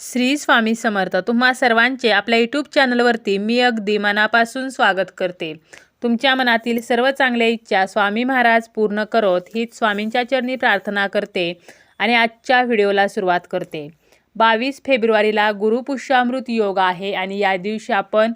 श्री स्वामी समर्थ तुम्हा सर्वांचे आपल्या यूट्यूब चॅनलवरती मी अगदी मनापासून स्वागत करते. तुमच्या मनातील सर्व चांगल्या इच्छा स्वामी महाराज पूर्ण करोत हीच स्वामींच्या चरणी प्रार्थना करते आणि आजच्या व्हिडिओला सुरुवात करते. बावीस फेब्रुवारीला गुरुपुष्यामृत योग आहे आणि या दिवशी आपण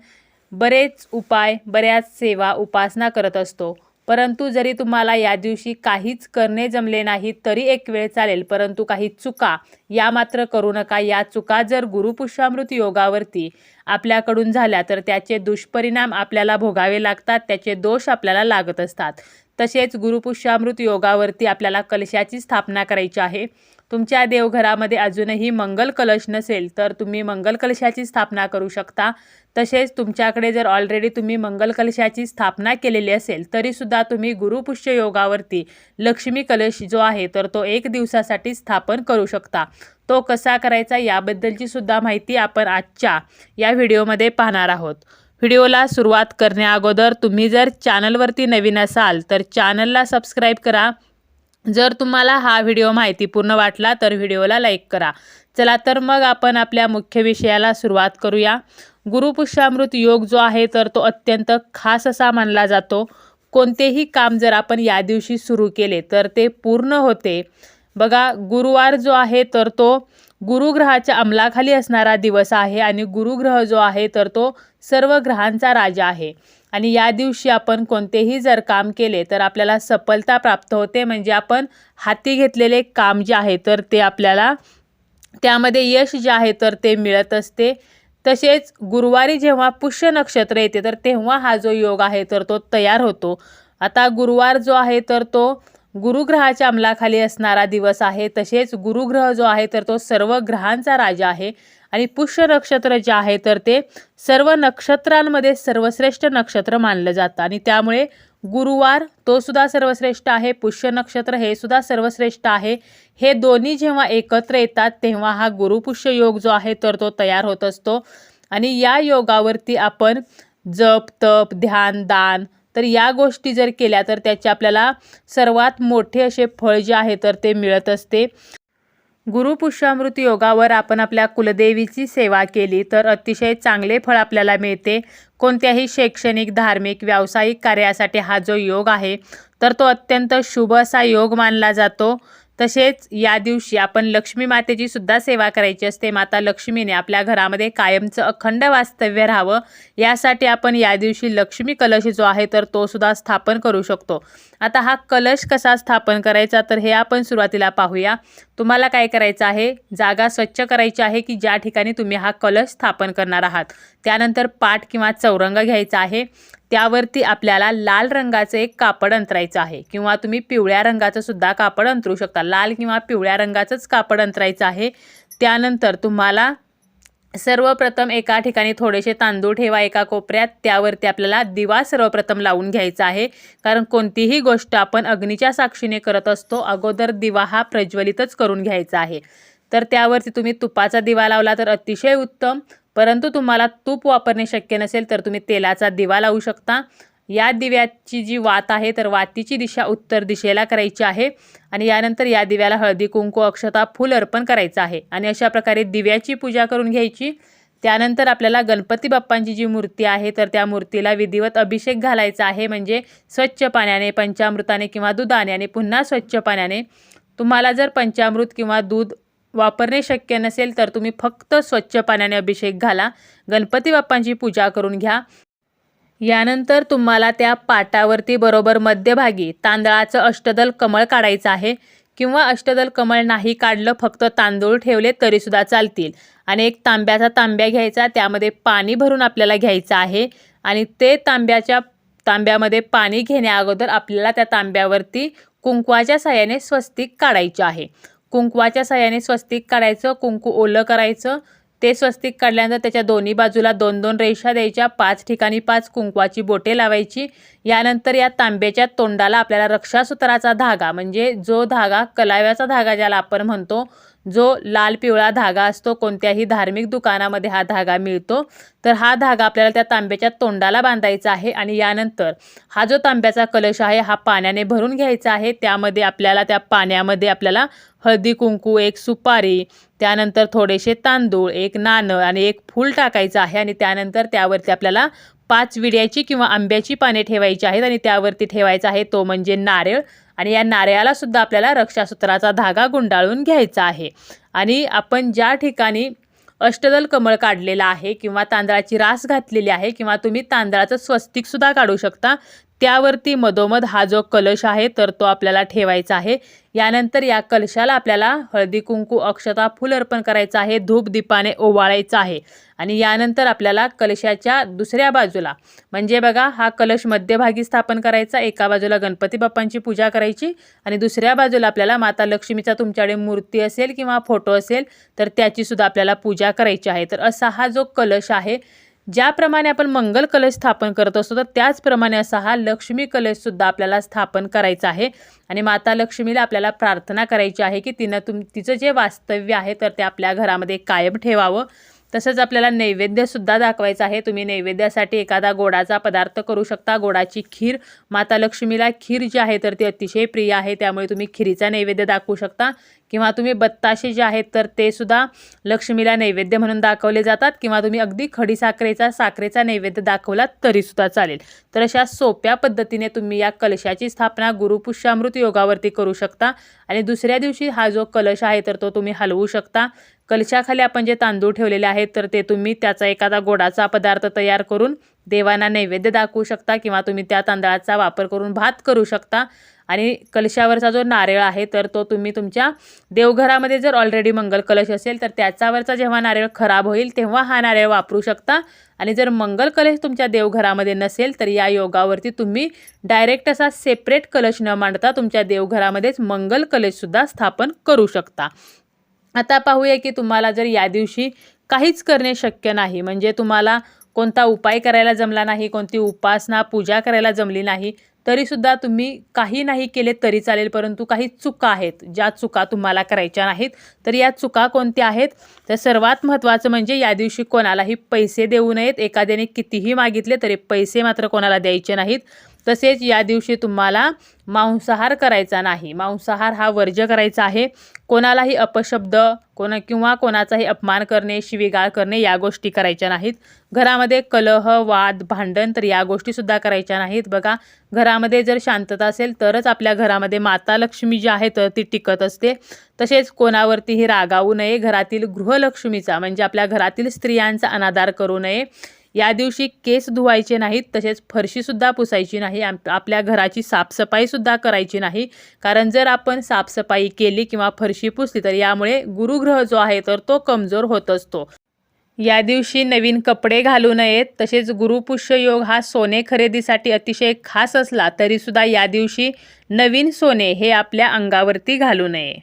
बरेच उपाय बऱ्याच सेवा उपासना करत असतो. परंतु जरी तुम्हाला या दिवशी काहीच करणे जमले नाही तरी एक वेळ चालेल. परंतु काही चुका या मात्र करू नका. या चुका जर गुरुपुष्यामृत योगावरती आपल्याकडून झाल्या तर त्याचे दुष्परिणाम आपल्याला भोगावे लागतात त्याचे दोष आपल्याला लागत असतात. तसेच गुरुपुष्यामृत योगावरती आपल्याला कलशाची स्थापना करायची आहे. तुमच्या देवघरामध्ये अजूनही मंगल कलश नसेल तर तुम्ही मंगल कलशाची स्थापना करू शकता. तसेच तुमच्याकडे जर ऑलरेडी तुम्ही मंगल कलशाची स्थापना केलेली असेल तरीसुद्धा तुम्ही गुरुपुष्य योगावरती लक्ष्मी कलश जो आहे तर तो एक दिवसासाठी स्थापन करू शकता. तो कसा करायचा याबद्दलची सुद्धा माहिती आपण आजच्या या व्हिडिओमध्ये पाहणार आहोत. व्हिडिओला सुरुवात करण्याअगोदर तुम्ही जर चॅनलवरती नवीन असाल तर चॅनलला सबस्क्राईब करा. जर तुम्हाला हा व्हिडिओ माहितीपूर्ण वाटला तर व्हिडिओला लाईक करा. चला तर मग आपण आपल्या मुख्य विषयाला सुरुवात करूया. गुरुपुष्यामृत योग जो आहे तर तो अत्यंत खास असा मानला जातो. कोणतेही काम जर आपण या दिवशी सुरू केले तर ते पूर्ण होते. बघा गुरुवार जो आहे तर तो गुरुग्रहाच्या अंमलाखाली असणारा दिवस आहे आणि गुरुग्रह जो आहे तर तो सर्व ग्रहांचा राजा आहे. आणि या दिवशी आपण कोणतेही जर काम केले तर आपल्याला सफलता प्राप्त होते. म्हणजे आपण हाती घेतलेले काम जे आहे तर ते आपल्याला त्यामध्ये यश जे आहे तर ते मिळत असते. तसेच गुरुवारी जेव्हा पुष्य नक्षत्र येते तर तेव्हा हा जो योग आहे तर तो तयार होतो. आता गुरुवार जो आहे तर तो गुरुग्रहाच्या अंमलाखाली असणारा दिवस आहे. तसेच गुरुग्रह जो आहे तर तो सर्व ग्रहांचा राजा आहे. आणि पुष्य नक्षत्र जे आहे तर ते सर्व नक्षत्रांमध्ये सर्वश्रेष्ठ नक्षत्र मानलं जातं. आणि त्यामुळे गुरुवार तो सुद्धा सर्वश्रेष्ठ आहे पुष्य नक्षत्र हे सुद्धा सर्वश्रेष्ठ आहे. हे दोन्ही जेव्हा एकत्र येतात तेव्हा हा गुरुपुष्य योग जो आहे तर तो तयार होत असतो. आणि या योगावरती आपण जप तप ध्यान दान तर या गोष्टी जर केल्या तर त्याचे आपल्याला सर्वात मोठे असे फळ जे आहे तर ते मिळत असते. गुरुपुष्यामृत योगावर आपण आपल्या कुलदेवीची सेवा केली तर अतिशय चांगले फळ आपल्याला मिळते. कोणत्याही शैक्षणिक धार्मिक व्यावसायिक कार्यासाठी हा जो योग आहे तर तो अत्यंत शुभ असा योग मानला जातो. तसेच या दिवशी आपण लक्ष्मी मातेची सुद्धा सेवा करायची असते. माता लक्ष्मीने आपल्या घरामध्ये कायमचं अखंड वास्तव्य राहावं. यासाठी आपण या दिवशी लक्ष्मी कलश जो आहे तर तो सुद्धा स्थापन करू शकतो. आता हा कलश कसा स्थापन करायचा तर हे आपण सुरुवातीला पाहूया. तुम्हाला काय करायचं आहे? जागा स्वच्छ करायची आहे की ज्या ठिकाणी तुम्ही हा कलश स्थापन करणार आहात? त्यानंतर पाठ किंवा चौरंग घ्यायचा आहे. त्यावरती आपल्याला लाल रंगाचं एक कापड अंतरायचं आहे. किंवा तुम्ही पिवळ्या रंगाचं सुद्धा कापड अंतरू शकता. लाल किंवा पिवळ्या रंगाचंच कापड अंतरायचं आहे. त्यानंतर तुम्हाला सर्वप्रथम एका ठिकाणी थोडेसे तांदूळ ठेवा एका कोपऱ्यात. त्यावरती आपल्याला दिवा सर्वप्रथम लावून घ्यायचा आहे. कारण कोणतीही गोष्ट आपण अग्नीच्या साक्षीने करत असतो अगोदर दिवा हा प्रज्वलितच करून घ्यायचा आहे. तर त्यावरती तुम्ही तुपाचा दिवा लावला तर अतिशय उत्तम. परंतु तुम्हाला तूप वापरणे शक्य नसेल तर तुम्ही तेलाचा दिवा लावू शकता. या दिव्याची जी वात आहे तर वातीची दिशा उत्तर दिशेला करायची आहे आणि यानंतर या दिव्याला हळदी कुंकू अक्षता फूल अर्पण करायचं आहे आणि अशा प्रकारे दिव्याची पूजा करून घ्यायची. त्यानंतर आपल्याला गणपती बाप्पांची जी मूर्ती आहे तर त्या मूर्तीला विधिवत अभिषेक घालायचा आहे. म्हणजे स्वच्छ पाण्याने पंचामृताने किंवा दुधाने आणि पुन्हा स्वच्छ पाण्याने. तुम्हाला जर पंचामृत किंवा दूध वापरणे शक्य नसेल तर तुम्ही फक्त स्वच्छ पाण्याने अभिषेक घाला. गणपती बाप्पांची पूजा करून घ्या. यानंतर तुम्हाला त्या पाटावरती बरोबर मध्यभागी तांदळाचं अष्टदल कमळ काढायचं आहे. किंवा अष्टदल कमळ नाही काढलं फक्त तांदूळ ठेवले तरीसुद्धा चालतील. आणि एक तांब्याचा तांब्या घ्यायचा त्यामध्ये पाणी भरून आपल्याला घ्यायचं आहे. आणि ते तांब्याच्या तांब्यामध्ये पाणी घेण्या अगोदर आपल्याला त्या तांब्यावरती कुंकवाच्या साह्याने स्वस्तिक काढायचे आहे. कुंकवाच्या सहाय्याने स्वस्तिक काढायचं कुंकू ओलं करायचं. ते स्वस्तिक काढल्यानंतर त्याच्या दोन्ही बाजूला दोन दोन रेषा द्यायच्या. पाच ठिकाणी पाच कुंकवाची बोटे लावायची. यानंतर या तांब्याच्या तोंडाला आपल्याला रक्षासूत्राचा धागा म्हणजे जो धागा कलाव्याचा धागा ज्याला आपण म्हणतो जो लाल पिवळा धागा असतो कोणत्याही धार्मिक दुकानामध्ये हा धागा मिळतो. तर हा धागा आपल्याला त्या तांब्याच्या तोंडाला बांधायचा आहे आणि यानंतर हा जो तांब्याचा कलश आहे हा पाण्याने भरून घ्यायचा आहे. त्यामध्ये आपल्याला त्या पाण्यामध्ये आपल्याला हळदी कुंकू एक सुपारी त्यानंतर थोडेसे तांदूळ एक नाणं आणि एक फूल टाकायचं आहे आणि त्यानंतर त्यावरती आपल्याला पाच विड्याची किंवा आंब्याची पाने ठेवायची आहेत आणि त्यावरती ठेवायचा आहे तो म्हणजे नारळ. आणि या नारळाला सुद्धा आपल्याला रक्षासूत्राचा धागा गुंडाळून घ्यायचा आहे. आणि आपण ज्या ठिकाणी अष्टदल कमळ काढलेला आहे किंवा तांदळाची रास घातलेली आहे किंवा तुम्ही तांदळाचं स्वस्तिकसुद्धा काढू शकता त्यावरती मधोमध हा जो कलश आहे तर तो आपल्याला ठेवायचा आहे. यानंतर या कलशाला आपल्याला हळदी कुंकू अक्षता फुल अर्पण करायचं आहे धूप दीपाने ओवाळायचं आहे. आणि यानंतर आपल्याला कलशाच्या दुसऱ्या बाजूला म्हणजे बघा हा कलश मध्यभागी स्थापन करायचा एका बाजूला गणपती बाप्पांची पूजा करायची आणि दुसऱ्या बाजूला आपल्याला माता लक्ष्मीचा तुमच्याकडे मूर्ती असेल किंवा फोटो असेल तर त्याचीसुद्धा आपल्याला पूजा करायची आहे. तर असा हा जो कलश आहे ज्याप्रमाणे आपण मंगल कलश स्थापन करत असतो तर त्याचप्रमाणे असा हा लक्ष्मी कलशसुद्धा आपल्याला स्थापन करायचा आहे. आणि माता लक्ष्मीला आपल्याला प्रार्थना करायची आहे की तिनं तुम तिचं जे वास्तव्य आहे तर ते आपल्या घरामध्ये कायम ठेवावं. तसंच आपल्याला नैवेद्यसुद्धा दाखवायचं आहे. तुम्ही नैवेद्यासाठी एखादा गोडाचा पदार्थ करू शकता. गोडाची खीर माता लक्ष्मीला खीर जी आहे तर ती अतिशय प्रिय आहे. त्यामुळे तुम्ही खिरीचा नैवेद्य दाखवू शकता. किंवा तुम्ही बत्ताशे जे आहेत तर ते सुद्धा लक्ष्मीला नैवेद्य म्हणून दाखवले जातात. किंवा तुम्ही अगदी खडीसाखरेचा साखरेचा नैवेद्य दाखवलात तरीसुद्धा चालेल. तर अशा सोप्या पद्धतीने तुम्ही या कलशाची स्थापना गुरुपुष्यामृत योगावरती करू शकता. आणि दुसऱ्या दिवशी हा जो कलश आहे तर तो तुम्ही हलवू शकता. कलशाखाली आपण जे तांदूळ ठेवलेले आहेत तर ते तुम्ही त्याचा एखादा गोडाचा पदार्थ तयार करून देवांना नैवेद्य दाखवू शकता किंवा तुम्ही त्या तांदळाचा वापर करून भात करू शकता. आणि कलशावरचा जो नारळ आहे तर तो तुम्ही तुमच्या देवघरामध्ये जर ऑलरेडी मंगल कलश असेल तर त्याच्यावरचा जेव्हा नारळ खराब होईल तेव्हा हा नारळ वापरू शकता. आणि जर मंगल कलश तुमच्या देवघरामध्ये नसेल तर या योगावरती तुम्ही डायरेक्ट असा सेपरेट कलश न मांडता तुमच्या देवघरामध्येच मंगल कलशसुद्धा स्थापन करू शकता. आता पाहूया की तुम्हाला जर या दिवशी काहीच करणे शक्य नाही म्हणजे तुम्हाला कोणता उपाय करायला जमला नाही कोणती उपासना पूजा करायला जमली नाही तरीसुद्धा तुम्ही काही नाही केले तरी चालेल परंतु काही चुका आहेत. ज्या चुका तुम्हाला करायच्या नाहीत तर या चुका कोणत्या आहेत? तर सर्वात महत्त्वाचं म्हणजे या दिवशी कोणालाही पैसे देऊ नयेत. एखाद्याने कितीही मागितले तरी पैसे मात्र कोणाला द्यायचे नाहीत. तसेच या दिवशी तुम्हाला मांसाहार करायचा नाही. मांसाहार हा वर्ज्य करायचा आहे. कोणालाही अपशब्द कोणा किंवा कोणाचाही अपमान करणे शिवीगाळ करणे या गोष्टी करायच्या नाहीत. घरामध्ये कलह वाद भांडण तर या गोष्टीसुद्धा करायच्या नाहीत. बघा घरामध्ये जर शांतता असेल तरच आपल्या घरामध्ये माता लक्ष्मी जी आहे तर ती टिकत असते. तसेच कोणावरतीही रागावू नये. घरातील गृहलक्ष्मीचा म्हणजे आपल्या घरातील स्त्रियांचा अनादार करू नये. या दिवशी केस धुवायचे नाहीत तसेच फरशीसुद्धा पुसायची नाही आपल्या घराची साफसफाईसुद्धा करायची नाही. कारण जर आपण साफसफाई केली किंवा फरशी पुसली तर यामुळे गुरुग्रह जो आहे तर तो कमजोर होत असतो. या दिवशी नवीन कपडे घालू नयेत तसेच गुरुपुष्य योग हा सोने खरेदीसाठी अतिशय खास असला तरीसुद्धा या दिवशी नवीन सोने हे आपल्या अंगावरती घालू नये.